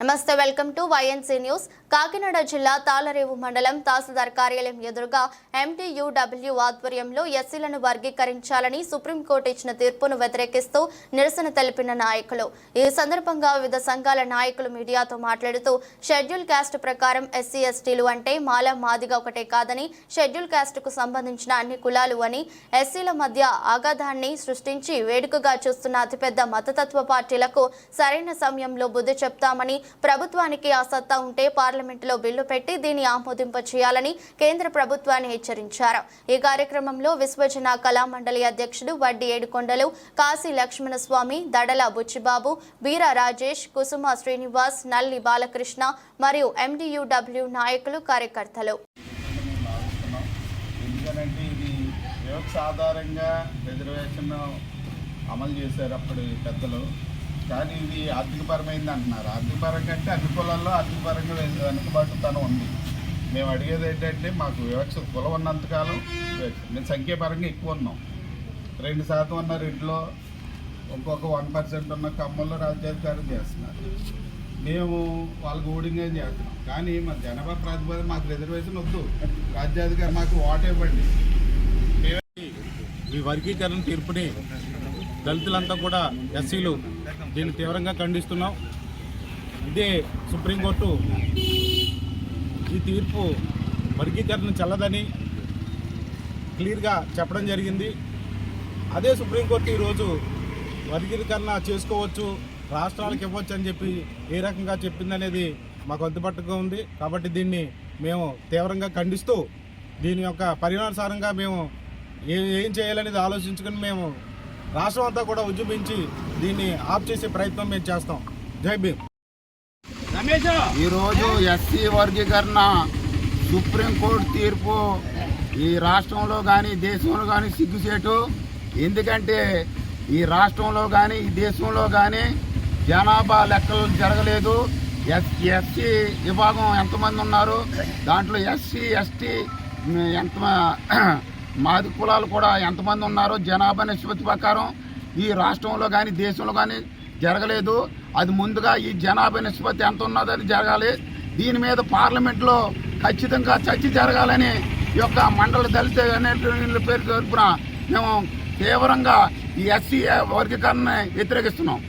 నమస్తే welcome to YNC news Kakinada జిల్లా తాళరేవు మండలం తహసీల్దార్ కార్యాలయం ఎదురుగా ఎంటీయూడబ్ల్యూ ఆధ్వర్యంలో ఎస్సీలను వర్గీకరించాలని సుప్రీంకోర్టు ఇచ్చిన తీర్పును వ్యతిరేకిస్తూ నిరసన తెలిపిన నాయకులు. ఈ సందర్భంగా వివిధ సంఘాల నాయకులు మీడియాతో మాట్లాడుతూ షెడ్యూల్ క్యాస్ట్ ప్రకారం ఎస్సీ ఎస్టీలు అంటే మాల మాదిగా ఒకటే కాదని షెడ్యూల్ క్యాస్ట్కు సంబంధించిన అన్ని కులాలు అని ఎస్సీల మధ్య ఆగాధాన్ని సృష్టించి వేడుకగా చూస్తున్న అతిపెద్ద మతతత్వ పార్టీలకు సరైన సమయంలో బుద్ధి చెప్తామని ప్రభుత్వానికి ఆ సత్తా ఉంటే పార్లమెంటులో బిల్లు పెట్టి దీన్ని ఆమోదింప చేయాలని కేంద్ర ప్రభుత్వాన్ని హెచ్చరించారు. ఈ కార్యక్రమంలో విశ్వజన కళామండలి అధ్యక్షుడు వడ్డీ ఏడుకొండలు కాశీ లక్ష్మణస్వామి దడల బుచ్చిబాబు వీర రాజేష్ కుసుమ శ్రీనివాస్ నల్లి బాలకృష్ణ మరియు ఎండియుడబ్ల్యూ నాయకులు కార్యకర్తలు. ఎందుకనంటే ఇది ఆధారంగా రిజర్వేషన్ అమలు చేశారు అప్పుడు పెద్దలు. కానీ ఇది ఆర్థికపరమైంది అంటున్నారు. ఆర్థికపరంగా అంటే అన్ని కులాల్లో ఆర్థికపరంగా వె- వెనుకబాటుతనం ఉంది. మేము అడిగేది ఏంటంటే మాకు వివక్ష కులం ఉన్నంతకాలం వివక్ష. మేము సంఖ్యాపరంగా ఎక్కువ ఉన్నాం. రెండు శాతం ఉన్న రెడ్లో ఇంకొక వన్ పర్సెంట్ ఉన్న కమ్మల్లో రాజ్యాధికారం చేస్తున్నారు. మేము వాళ్ళకి ఓడింగ్ చేస్తున్నాం. కానీ మా జనాభా ప్రాతిపదిక మాకు రిజర్వేషన్ వద్దు. రాజ్యాధికారి మాకు ఓటు ఇవ్వండి. ఈ వర్గీకరణ తీర్పుని దళితులంతా కూడా ఎస్సీలు దీన్ని తీవ్రంగా ఖండిస్తున్నాం. ఇదే సుప్రీంకోర్టు ఈ తీర్పు వర్గీకరణ చల్లదని క్లియర్గా చెప్పడం జరిగింది. అదే సుప్రీంకోర్టు ఈరోజు వర్గీకరణ చేసుకోవచ్చు రాష్ట్రాలకు ఇవ్వచ్చు అని చెప్పి ఏ రకంగా చెప్పిందనేది మాకు అందుబాటుగా ఉంది. కాబట్టి దీన్ని మేము తీవ్రంగా ఖండిస్తూ దీని యొక్క పరిణామసారంగా మేము ఏం చేయాలనేది ఆలోచించుకుని మేము రాష్ట్రం అంతా కూడా ఉద్యమించి దీన్ని ఆఫ్ చేసే ప్రయత్నం మేము చేస్తాం. జై భీమ్. ఈరోజు ఎస్సీ వర్గీకరణ సుప్రీంకోర్టు తీర్పు ఈ రాష్ట్రంలో కానీ దేశంలో కానీ సిగ్గుసేటు ఎందుకంటే ఈ రాష్ట్రంలో కానీ ఈ దేశంలో కానీ జనాభా లెక్కలు జరగలేదు. ఎస్ ఎస్సీ విభాగం ఎంతమంది ఉన్నారు? దాంట్లో ఎస్సీ ఎస్టీ ఎంత మాది కులాలు కూడా ఎంతమంది ఉన్నారో జనాభా నిష్పత్తి ప్రకారం ఈ రాష్ట్రంలో కానీ దేశంలో కానీ జరగలేదు. అది ముందుగా ఈ జనాభా నిష్పత్తి ఎంత ఉన్నదని జరగాలి. దీని మీద పార్లమెంట్లో ఖచ్చితంగా చర్చ జరగాలని ఈ యొక్క మండల దళిత పేరు తరపున మేము తీవ్రంగా ఈ ఎస్సీ వర్గీకరణని వ్యతిరేకిస్తున్నాం.